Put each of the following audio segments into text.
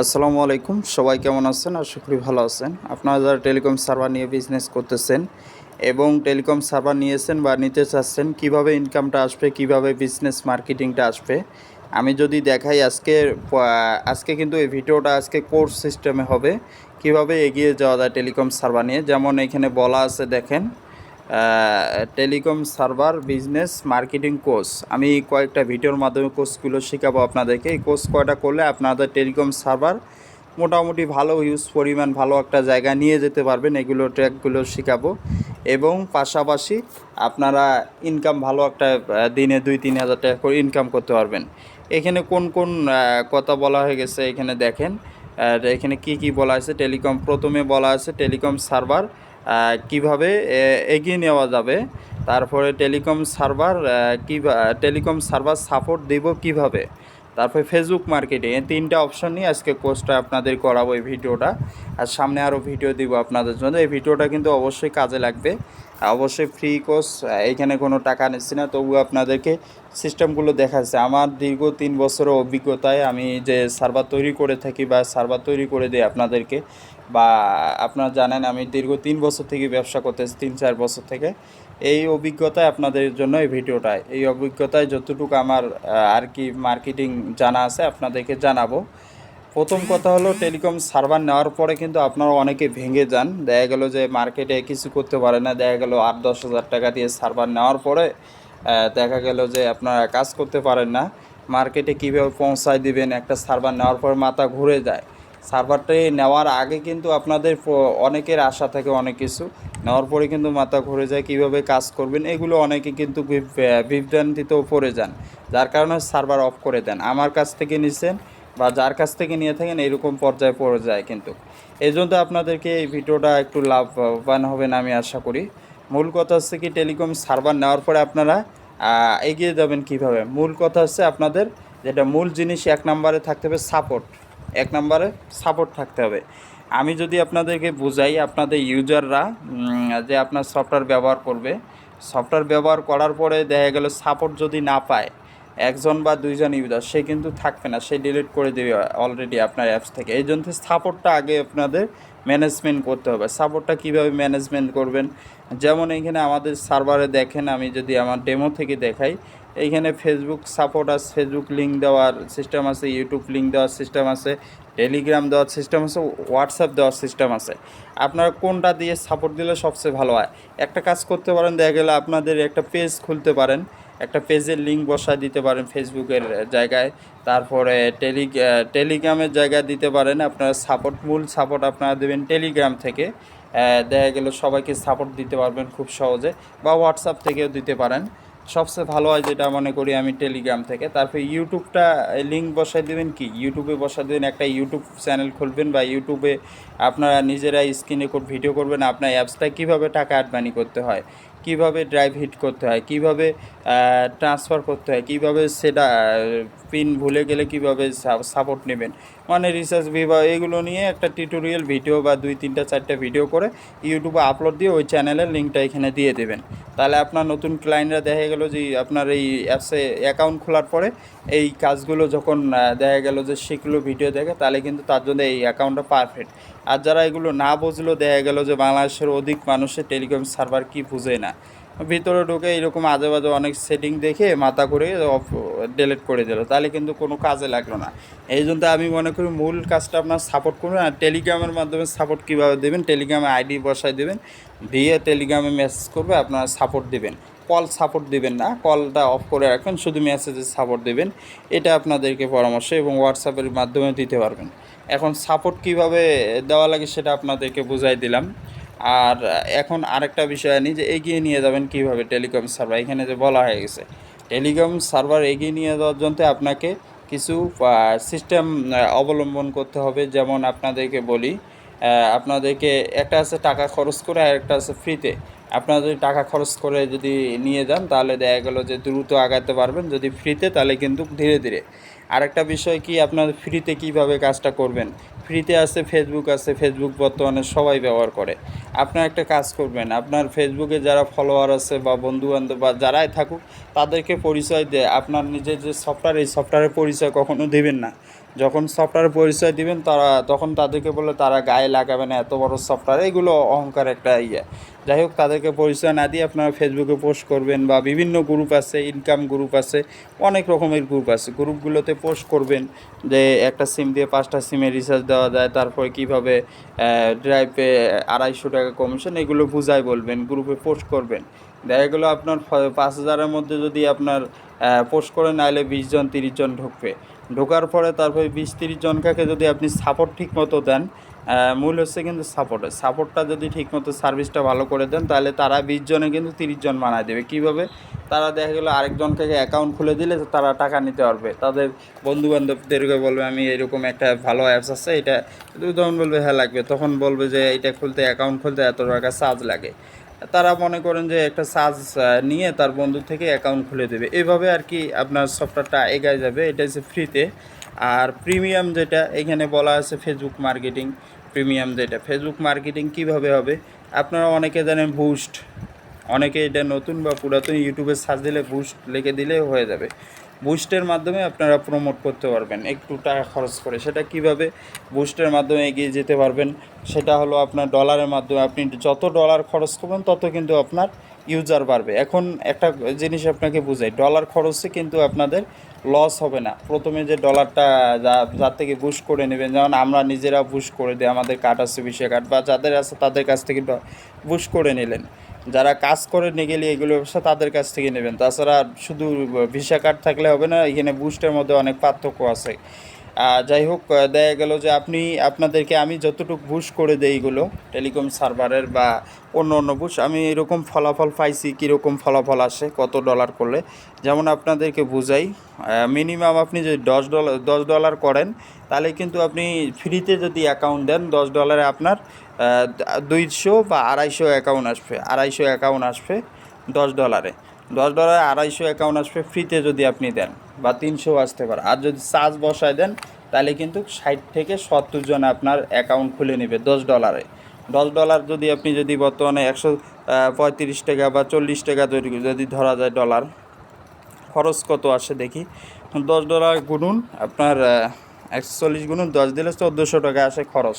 আসসালামু আলাইকুম, সবাই কেমন আছেন? আশা করি ভালো আছেন। আপনারা যারা টেলিকম সার্ভার নিয়ে বিজনেস করতেছেন এবং টেলিকম সার্ভার নিয়েছেন বা নিতে চাচ্ছেন, কীভাবে ইনকামটা আসবে, কীভাবে বিজনেস মার্কেটিংটা আসবে, আমি যদি দেখাই আজকে আজকে কিন্তু এই ভিডিওটা আজকে কোর্স সিস্টেমে হবে। কীভাবে এগিয়ে যাওয়া যায় টেলিকম সার্ভার নিয়ে? যেমন এখানে বলা আছে, দেখেন telecom server, business, marketing course. আমি কয়েকটা ভিডিওর মাধ্যমে কোর্সগুলো শেখাবো আপনাদেরকে। এই কোর্স কয়টা করলে আপনাদের টেলিকম সার্ভার মোটামুটি ভালো ইউজ পরিমাণ ভালো একটা জায়গা নিয়ে যেতে পারবেন। এগুলো ট্র্যাকগুলো শেখাবো। এবং পাশাপাশি আপনারা ইনকাম ভালো একটা দিনে দুই, তিন হাজার টাকা করে ইনকাম করতে পারবেন। এখানে কোন কোন কথা বলা হয়ে গেছে এখানে দেখেন। এখানে কি কি বলা আছে? টেলিকম, প্রথমে বলা আছে টেলিকম সার্ভার। কীভাবে এগিয়ে নেওয়া যাবে, তারপরে টেলিকম সার্ভার কী টেলিকম সার্ভার সাপোর্ট দেব কীভাবে, তারপরে ফেসবুক মার্কেটিং, এই তিনটা অপশন নিয়ে আজকে কোর্সটা আপনাদের করাবো এই ভিডিওটা, আর সামনে আরও ভিডিও দিব আপনাদের জন্য, এই ভিডিওটা কিন্তু অবশ্যই কাজে লাগবে, অবশ্যই ফ্রি কোর্স এখানে কোনো টাকা নিচ্ছি না, তবুও আপনাদেরকে সিস্টেমগুলো দেখাচ্ছে, আমার দীর্ঘ তিন বছরের অভিজ্ঞতায় আমি যে সার্ভার তৈরি করে থাকি বা সার্ভার তৈরি করে দিই আপনাদেরকে বা আপনারা জানেন আমি দীর্ঘ তিন বছর থেকে ব্যবসা করতেছি, তিন চার বছর থেকে। এই অভিজ্ঞতায় আপনাদের জন্য এই ভিডিওটা, এই অভিজ্ঞতায় যতটুকু আমার আর কি মার্কেটিং জানা আছে আপনাদেরকে জানাব। প্রথম কথা হলো টেলিকম সার্ভার নেওয়ার পরে কিন্তু আপনারা অনেকে ভেঙে যান। দেখা গেল যে মার্কেটে কিছু করতে পারে না, দেখা গেল আট, দশ হাজার টাকা দিয়ে সার্ভার নেওয়ার পরে দেখা গেল যে আপনারা কাজ করতে পারেন না। মার্কেটে কীভাবে পৌঁছায় দিবেন, একটা সার্ভার নেওয়ার পর মাথা ঘুরে যায়। সার্ভারটি নেওয়ার আগে কিন্তু আপনাদের অনেকের আশা থাকে অনেক কিছু। নেওয়ার পরে কিন্তু মাথা ঘুরে যায় কীভাবে কাজ করবেন, এগুলো অনেকে কিন্তু বিভ- বিভ্রান্তিতেও পড়ে যান, যার কারণে সার্ভার অফ করে দেন। আমার কাছ থেকে নিছেন বা যার কাছ থেকে নিয়ে থাকেন এরকম পর্যায়ে পড়ে যায় কিন্তু। এই জন্য আপনাদেরকে এই ভিডিওটা একটু লাভবান হবেন আমি আশা করি। মূল কথা হচ্ছে কি, টেলিকম সার্ভার নেওয়ার পরে আপনারা এগিয়ে যাবেন কীভাবে? মূল কথা হচ্ছে আপনাদের যেটা মূল জিনিস এক নম্বরে থাকতে হবে সাপোর্ট। এক নম্বরে সাপোর্ট থাকতে হবে। আমি যদি আপনাদেরকে বোঝাই, আপনাদের ইউজাররা যে আপনার সফটওয়্যার ব্যবহার করবে সফটওয়্যার ব্যবহার করার পরে দেখা গেল সাপোর্ট যদি না পায়, একজন বা দুইজন ইউজার সে কিন্তু থাকবে না, সে ডিলিট করে দেবে অলরেডি আপনার অ্যাপস থেকে। এই জন্য সাপোর্টটা আগে আপনাদের ম্যানেজমেন্ট করতে হবে। সাপোর্টটা কীভাবে ম্যানেজমেন্ট করবেন? যেমন এইখানে আমাদের সার্ভারে দেখেন, আমি যদি আমার ডেমো থেকে দেখাই, এইখানে ফেসবুক সাপোর্ট আছে ফেসবুক লিঙ্ক দেওয়ার সিস্টেম আছে ইউটিউব লিঙ্ক দেওয়ার সিস্টেম আছে টেলিগ্রাম দেওয়ার সিস্টেম আছে হোয়াটসঅ্যাপ দেওয়ার সিস্টেম আছে। আপনারা কোনটা দিয়ে সাপোর্ট দিলে সবচেয়ে ভালো হয়? একটা কাজ করতে পারেন, দেখা গেলে আপনাদের একটা পেজ খুলতে পারেন। একটা পেজের লিঙ্ক বসায় দিতে পারেন ফেসবুকের জায়গায়। তারপরে টেলি টেলিগ্রামের জায়গায় দিতে পারেন। আপনারা সাপোর্ট মূল সাপোর্ট আপনারা দেবেন টেলিগ্রাম থেকে। দেখা গেল সবাইকে সাপোর্ট দিতে পারবেন খুব সহজে বা হোয়াটসঅ্যাপ থেকেও দিতে পারেন। সবচেয়ে ভালো হয় যেটা মনে করি আমি টেলিগ্রাম থেকে। তারপরে ইউটিউবটা লিঙ্ক বসায় দেবেন কি? ইউটিউবে বসায় দেবেন একটা ইউটিউব চ্যানেল খুলবেন বা ইউটিউবে আপনারা নিজেরা স্ক্রিনে ভিডিও করবেন। আপনার অ্যাপসটা কীভাবে টাকা অ্যাড করতে হয়? কীভাবে ড্রাইভ হিট করতে হয়, কীভাবে ট্রান্সফার করতে হয়, কীভাবে সেটা পিন ভুলে গেলে কীভাবে সাপোর্ট নেবেন মানে রিসার্চ বিভাগ এগুলো নিয়ে একটা টিউটোরিয়াল ভিডিও বা দুই, তিনটা, চারটা ভিডিও করে ইউটিউবে আপলোড দিয়ে ওই চ্যানেলের লিঙ্কটা এখানে দিয়ে দেবেন। তাহলে আপনার নতুন ক্লায়েন্টরা দেখা গেল যে আপনার এই অ্যাপসে অ্যাকাউন্ট খোলার পরে এই কাজগুলো যখন দেখা গেল যে শিখলো ভিডিও দেখে, তাহলে কিন্তু তার জন্য এই অ্যাকাউন্টটা পারফেক্ট আর যারা এগুলো না বুঝলো, দেখা গেল যে বাংলাদেশের অধিক মানুষের টেলিকম সার্ভার কি বুঝে না। ভিতরে ঢুকে এরকম আজে বাজে অনেক সেটিং দেখে মাথা করে অফ ডিলিট করে দিল। তাহলে কিন্তু কোনো কাজে লাগল না। এই জন্য আমি মনে করি মূল কাজটা আপনার সাপোর্ট করবেন আর টেলিগ্রামের মাধ্যমে সাপোর্ট কীভাবে দেবেন? টেলিগ্রামে আইডি বসায় দেবেন। দিয়ে টেলিগ্রামে মেসেজ করবে, আপনারা সাপোর্ট দেবেন। কল সাপোর্ট দিবেন না কলটা অফ করে রাখবেন, শুধু মেসেজে সাপোর্ট দেবেন। এটা আপনাদেরকে পরামর্শ এবং হোয়াটসঅ্যাপের মাধ্যমে দিতে পারবেন। এখন সাপোর্ট কীভাবে দেওয়া লাগে সেটা আপনাদেরকে বুঝাই দিলাম। আর এখন আরেকটা বিষয় আনি যে এগিয়ে নিয়ে যাবেন কীভাবে টেলিকম সার্ভার, এখানে যে বলা হয়ে গেছে, টেলিকম সার্ভার এগিয়ে নিয়ে যাওয়ার জন্য আপনাকে কিছু সিস্টেম অবলম্বন করতে হবে। যেমন আপনাদেরকে বলি আপনাদেরকে একটা আছে টাকা খরচ করে আর একটা আছে ফ্রিতে আপনারা যদি টাকা খরচ করে যদি নিয়ে যান, তাহলে দেখা গেলো যে দ্রুত আগাতে পারবেন। যদি ফ্রিতে তাহলে কিন্তু ধীরে ধীরে। আরেকটা বিষয় কি, আপনার ফ্রিতে কীভাবে কাজটা করবেন? ফ্রিতে আছে ফেসবুক আছে ফেসবুক বর্তমানে সবাই ব্যবহার করে। আপনার একটা কাজ করবেন, আপনার ফেসবুকে যারা ফলোয়ার আছে বা বন্ধু বান্ধব বা যারাই থাকুক, তাদেরকে পরিচয় দেয়, আপনার নিজের যে সফটওয়্যার এই সফটওয়্যারের পরিচয় কখনো দেবেন না। যখন সফটওয়্যার পরিচয় দিবেন, তারা, তখন তাদেরকে বলে, তারা গায়ে লাগাবে না, এত বড় সফটওয়্যার এগুলো অহংকার একটা ইয়ে। যাই হোক, তাদেরকে পরিচয় না দিয়ে আপনারা ফেসবুকে পোস্ট করবেন বা বিভিন্ন গ্রুপ আছে ইনকাম গ্রুপ আছে, অনেক রকমের গ্রুপ আছে। গ্রুপগুলোতে পোস্ট করবেন যে একটা সিম দিয়ে পাঁচটা সিমে রিচার্জ দেওয়া যায়, তারপরে কীভাবে ড্রাইভে আড়াইশো টাকা কমিশন এগুলো বুঝাই বলবেন গ্রুপে পোস্ট করবেন। দেখা গেলো আপনার পাঁচ হাজারের মধ্যে যদি আপনার পোস্ট করে নাহলে বিশ জন, তিরিশ জন ঢুকবে। ঢোকার পরে তারপরে বিশ, তিরিশ জনকাকে যদি আপনি সাপোর্ট ঠিক মতো দেন মূল হচ্ছে কিন্তু সাপোর্ট সাপোর্টটা যদি ঠিকমতো সার্ভিসটা ভালো করে দেন, তাহলে তারা বিশ জনে কিন্তু তিরিশ জন বানায় দেবে। কীভাবে? তারা দেখা গেলো আরেকজনকে অ্যাকাউন্ট খুলে দিলে তারা টাকা নিতে পারবে। তাদের বন্ধু বান্ধবদেরকে বলবে, আমি এরকম একটা ভালো অ্যাপস আছে, এটা তখন বলবে হ্যাঁ লাগবে। তখন বলবে যে এটা খুলতে অ্যাকাউন্ট খুলতে এত টাকা চার্জ লাগে। তারা মনে করেন যে, একটা চার্জ নিয়ে তার বন্ধু থেকে অ্যাকাউন্ট খুলে দেবে। এভাবে আর কি আপনার সফটওয়্যারটা এগায় যাবে। এটা হচ্ছে ফ্রিতে আর প্রিমিয়াম যেটা এখানে বলা আছে ফেসবুক মার্কেটিং, প্রিমিয়াম যেটা। ফেসবুক মার্কেটিং কীভাবে হবে? আপনারা অনেকে জানেন বুস্ট। অনেকে এটা নতুন বা পুরাতন ইউটিউবে সার্চ দিলে বুস্ট লিখে দিলে হয়ে যাবে। বুস্টের মাধ্যমে আপনারা প্রমোট করতে পারবেন, একটু টাকা খরচ করে। সেটা কীভাবে? বুস্টের মাধ্যমে এগিয়ে যেতে পারবেন। সেটা হলো আপনার ডলারের মাধ্যমে। আপনি যত ডলার খরচ করবেন, তত কিন্তু আপনার ইউজার বাড়বে। এখন একটা জিনিস আপনাকে বুঝাই। ডলার খরচে কিন্তু আপনাদের লস হবে না। প্রথমে যে ডলারটা যা, যার থেকে বুশ করে নেবেন, যেমন আমরা নিজেরা বুশ করে দিই আমাদের কার্ড আছে বিশে কার্ড বা যাদের আছে তাদের কাছ থেকে বুশ করে নিলেন। যারা কাজ করে গেলে এগুলো ব্যবসা তাদের কাছ থেকে নেবেন। তাছাড়া শুধু ভিসা কার্ড থাকলে হবে না, এখানে বুস্টের মধ্যে অনেক পার্থক্য আছে। যাই হোক দেখা গেল যে আপনি, আপনাদেরকে আমি যতটুকু বুশ করে দেই এগুলো টেলিকম সার্ভারের বা অন্য অন্য বুশ আমি এরকম ফলাফল পাইছি, কীরকম ফলাফল আসে, কত ডলার করলে, যেমন আপনাদেরকে বুঝাই মিনিমাম আপনি যদি দশ ডলার দশ ডলার করেন, তাহলে কিন্তু আপনি ফ্রিতে যদি অ্যাকাউন্ট দেন, দশ ডলারে আপনার দুইশো বা আড়াইশো অ্যাকাউন্ট আসবে, আড়াইশো অ্যাকাউন্ট আসবে দশ ডলারে দশ ডলারে আড়াইশো অ্যাকাউন্ট আসবে ফ্রিতে যদি আপনি দেন। বা তিনশো আসতে পারে। আর যদি চার্জ বসায় দেন, তাহলে কিন্তু ষাট থেকে সত্তর জন আপনার অ্যাকাউন্ট খুলে নেবে দশ ডলারে দশ ডলার যদি আপনি যদি বর্তমানে একশো পঁয়ত্রিশ টাকা বা চল্লিশ টাকা যদি যদি ধরা যায় ডলার খরচ কত আসে দেখি। দশ ডলার গুনুন, আপনার একশো চল্লিশ গুনুন, দশ দিলে চোদ্দোশো টাকা আসে খরচ।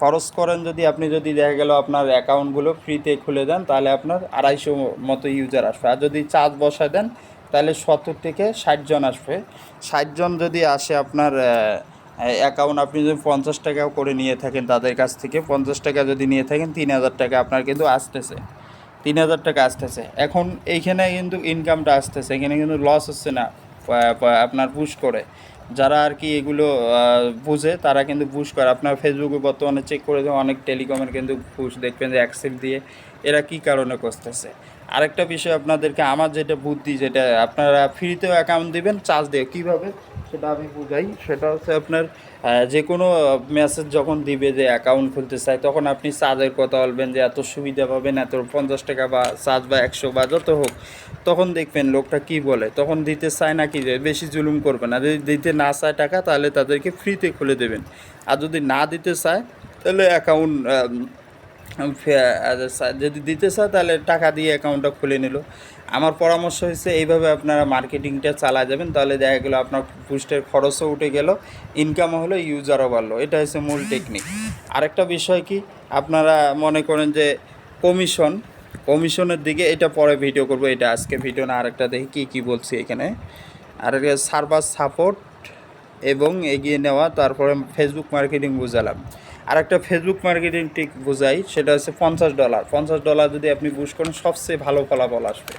খরচ করেন যদি আপনি যদি দেখা গেল আপনার অ্যাকাউন্টগুলো ফ্রিতে খুলে দেন, তাহলে আপনার আড়াইশো মতো ইউজার আসবে। আর যদি চার্জ বসায় দেন তাহলে সত্তর থেকে ষাট জন আসবে। ষাট জন যদি আসে আপনার অ্যাকাউন্ট আপনি যদি পঞ্চাশ টাকাও করে নিয়ে থাকেন তাদের কাছ থেকে, পঞ্চাশ টাকা যদি নিয়ে থাকেন, তিন হাজার টাকা আপনার কিন্তু আসতেছে। তিন হাজার টাকা আসতেছে। এখন এইখানে কিন্তু ইনকামটা আসতেছে, এখানে কিন্তু লস হচ্ছে না আপনার পুশ করে। যারা আর কি এগুলো বুঝে, তারা কিন্তু পুশ করে। আপনার ফেসবুকে বর্তমানে চেক করে দেন অনেক টেলিকমের কিন্তু পুশ দেখবেন যে অ্যাক্সেপ্ট দিয়ে এরা কি কারণে করতেছে। আরেকটা বিষয় আপনাদেরকে, আমার যেটা বুদ্ধি, যেটা আপনারা ফ্রিতেও অ্যাকাউন্ট দিবেন চার্জ দিয়ে। কীভাবে? সেটা আমি বুঝাই। সেটা হচ্ছে আপনার যে কোনো মেসেজ যখন দিবে যে অ্যাকাউন্ট খুলতে চায়, তখন আপনি চার্জের কথা বলবেন যে এত সুবিধা পাবেন, এত পঞ্চাশ টাকা বা চার্জ বা একশো বা যত হোক। তখন দেখবেন লোকটা কি বলে? তখন দিতে চায় না কি বেশি জুলুম করবে না। যদি দিতে না চায় টাকা, তাহলে তাদেরকে ফ্রিতে খুলে দেবেন। আর যদি না দিতে চায়, তাহলে অ্যাকাউন্ট যদি দিতে চায় তাহলে টাকা দিয়ে অ্যাকাউন্টটা খুলে নিল। আমার পরামর্শ হচ্ছে এইভাবে আপনারা মার্কেটিংটা চালা যাবেন, তাহলে দেখা গেলো আপনার পুস্টের খরচও উঠে গেল ইনকামও হলো ইউজারও বাড়লো। এটা হচ্ছে মূল টেকনিক আরেকটা বিষয় কি, আপনারা মনে করেন যে কমিশন কমিশনের দিকে এটা পরে ভিডিও করব, এটা আজকে ভিডিও না, আরেকটা দেখি কী কী বলছি এখানে। আর সার্ভার সাপোর্ট এবং এগিয়ে নেওয়া, তারপরে ফেসবুক মার্কেটিং বুঝালাম। আর একটা ফেসবুক মার্কেটিং ঠিক বোঝাই, সেটা হচ্ছে পঞ্চাশ ডলার পঞ্চাশ ডলার যদি আপনি বুঝ করেন, সবচেয়ে ভালো ফলাফল আসবে।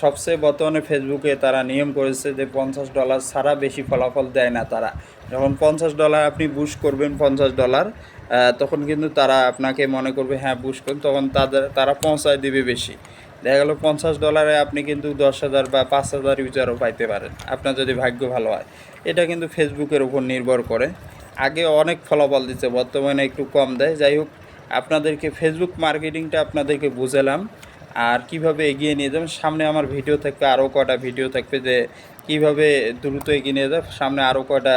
সবচেয়ে বর্তমানে ফেসবুকে তারা নিয়ম করেছে যে পঞ্চাশ ডলার ছাড়া বেশি ফলাফল দেয় না তারা। যখন পঞ্চাশ ডলার আপনি বুশ করবেন, পঞ্চাশ ডলার তখন কিন্তু তারা আপনাকে মনে করবে হ্যাঁ বুশ করুন। তখন তাদের, তারা পৌঁছায় দিবে বেশি। দেখা গেলো পঞ্চাশ ডলারে আপনি কিন্তু দশ হাজার বা পাঁচ হাজার ইউজারও পাইতে পারেন। আপনার যদি ভাগ্য ভালো হয়। এটা কিন্তু ফেসবুকের উপর নির্ভর করে। আগে অনেক ফলাফল দিচ্ছে, বর্তমানে একটু কম দেয়। যাই হোক, আপনাদেরকে ফেসবুক মার্কেটিংটা আপনাদেরকে বুঝালাম, আর কীভাবে এগিয়ে নিয়ে যাবেন। সামনে আমার ভিডিও থাকবে আরও কটা ভিডিও থাকবে যে কীভাবে দ্রুত এগিয়ে নিয়ে যাবে। সামনে আরও কটা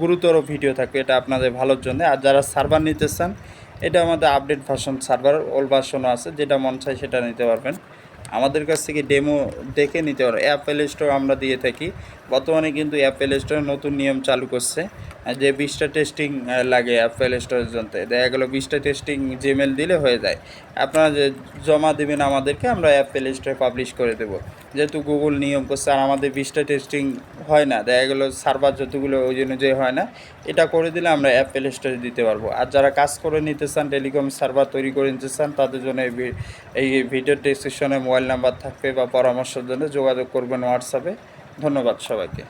গুরুতর ভিডিও থাকবে, এটা আপনাদের ভালোর জন্য। আর যারা সার্ভার নিতে চান, এটা আমাদের আপডেট ভার্সন সার্ভার ওল্ড ভার্সনও আছে, যেটা মন চায় সেটা নিতে পারবেন। আমাদের কাছ থেকে ডেমো দেখে নিতে পারো। অ্যাপেল স্টোর আমরা দিয়ে থাকি। বর্তমানে কিন্তু অ্যাপেল স্টোর নতুন নিয়ম চালু করছে। যে বিশটা টেস্টিং লাগে অ্যাপেল স্টোরের জন্য। দেখা গেলো বিশটা টেস্টিং জিমেল দিলে হয়ে যায়। আপনারা যে জমা দেবেন আমাদেরকে, আমরা অ্যাপেল স্টোরে পাবলিশ করে দেবো। যেহেতু গুগল নিয়ম করছে, আর আমাদের বিশটা টেস্টিং হয় না। দেখা গেলো সার্ভার যতগুলো, ওই অনুযায়ী হয় না। এটা করে দিলে আমরা অ্যাপেল স্টোরে দিতে পারব। আর যারা কাজ করে নিতে চান টেলিকম সার্ভার তৈরি করে নিতে চান, তাদের জন্য এই এই ভিডিও ডেসক্রিপশনে মোবাইল নাম্বার থাকবে বা পরামর্শের জন্য যোগাযোগ করবেন হোয়াটসঅ্যাপে ধন্যবাদ সবাইকে।